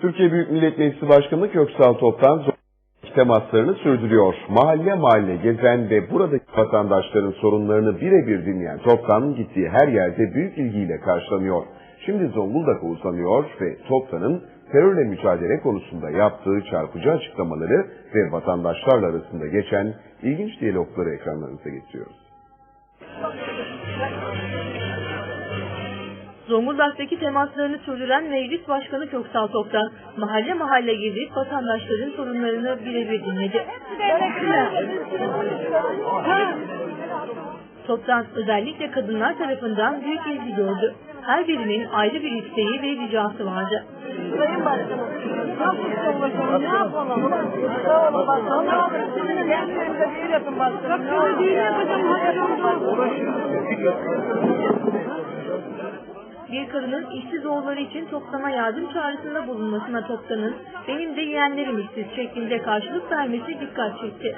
Türkiye Büyük Millet Meclisi Başkanı Köksal Toptan temaslarını sürdürüyor. Mahalle mahalle gezen ve buradaki vatandaşların sorunlarını birebir dinleyen Toptan gittiği her yerde büyük ilgiyle karşılanıyor. Şimdi Zonguldak'a uzanıyor ve Toptan'ın terörle mücadele konusunda yaptığı çarpıcı açıklamaları ve vatandaşlarla arasında geçen ilginç diyalogları ekranlarınıza getiriyoruz. Zonguldak'taki temaslarını sürdüren Meclis Başkanı Köksal Toptan, mahalle mahalle gezip vatandaşların sorunlarını birebir dinledi. Toptan özellikle kadınlar tarafından büyük ilgi gördü. Her birinin ayrı bir isteği ve ricası vardı. Sayın Başkanım, nasıl ulaşalım, ne yapalım? Sağ olun başkanım. Ne yapalım? Sizin yerlerinde bir yapın başkanım. Bak şöyle değil yapacağım. Bir kadının işsiz oğulları için Toptan'a yardım çağrısında bulunmasına Toptan'ın benim de yeğenlerim işsiz şeklinde karşılık vermesi dikkat çekti.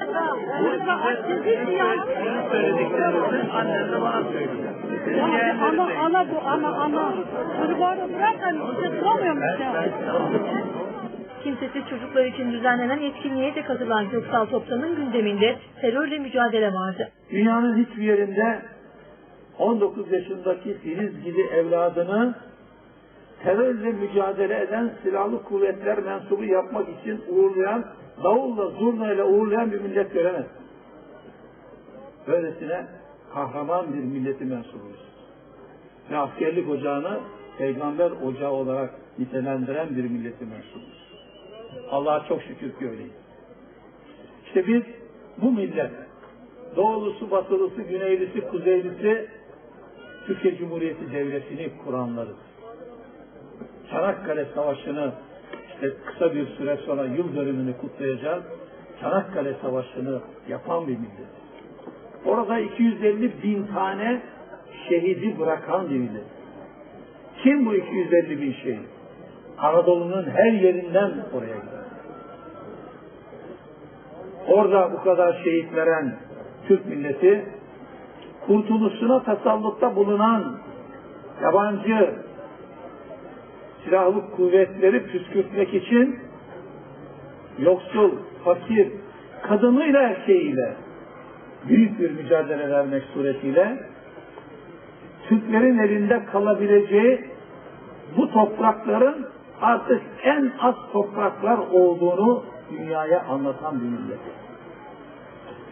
Ana, ana bu, ana, ana. Çocukları bırakın, duramıyorum işte. Kimsesiz çocuklar için düzenlenen etkinliğe de katılan Köksal Toptan'ın gündeminde terörle mücadele vardı. Dünyanın hiçbir yerinde 19 yaşındaki Filiz gibi evladını terörle mücadele eden silahlı kuvvetler mensubu yapmak için uğurlayan, davulla, zurnayla uğurlayan bir millet göremez. Böylesine kahraman bir milleti mensubuyuz. Ve askerlik ocağını peygamber ocağı olarak nitelendiren bir milleti mensubuyuz. Allah'a çok şükür ki öyleyiz. İşte biz bu millet, doğulusu, batılısı, güneylisi, kuzeylisi, Türkiye Cumhuriyeti Devleti'ni kuranlarız. Çanakkale Savaşı'nı işte kısa bir süre sonra yıl dönümünü kutlayacağız. Çanakkale Savaşı'nı yapan bir millet. Orada 250 bin tane şehidi bırakan bir millet. Kim bu 250 bin şehit? Anadolu'nun her yerinden oraya gider. Orada bu kadar şehit veren Türk milleti kurtuluşuna tasallutta bulunan yabancı silahlı kuvvetleri püskürtmek için yoksul, fakir, kadınıyla erkeğiyle büyük bir mücadele vermek suretiyle Türklerin elinde kalabileceği bu toprakların artık en az topraklar olduğunu dünyaya anlatan bir millet.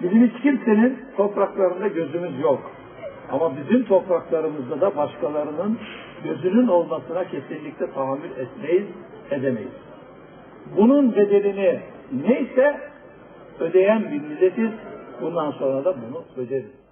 Bizim hiç kimsenin topraklarında gözümüz yok. Ama bizim topraklarımızda da başkalarının gözünün olmasına kesinlikle tahammül etmeyiz, edemeyiz. Bunun bedelini neyse ödeyen bir milletiz. Bundan sonra da bunu öderiz.